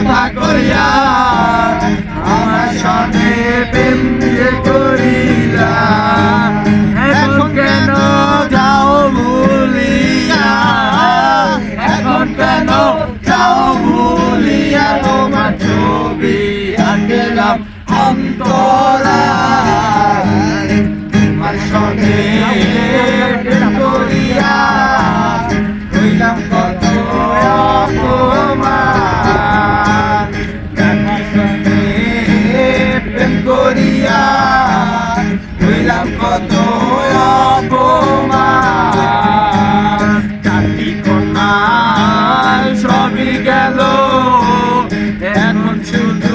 কথা কইয়া আমার সনে প্রেম রে করিলা এখন কেন যাও ভুলিয়া? এখন কেন যাও ভুলিয়া? তোমার ছবি আঁকলাম অন্তরা। তোমার সঙ্গে প্রেম করিয়া হইলাম কত কত অপমান চারটি কন্যার সবই গেল। এখন শুধু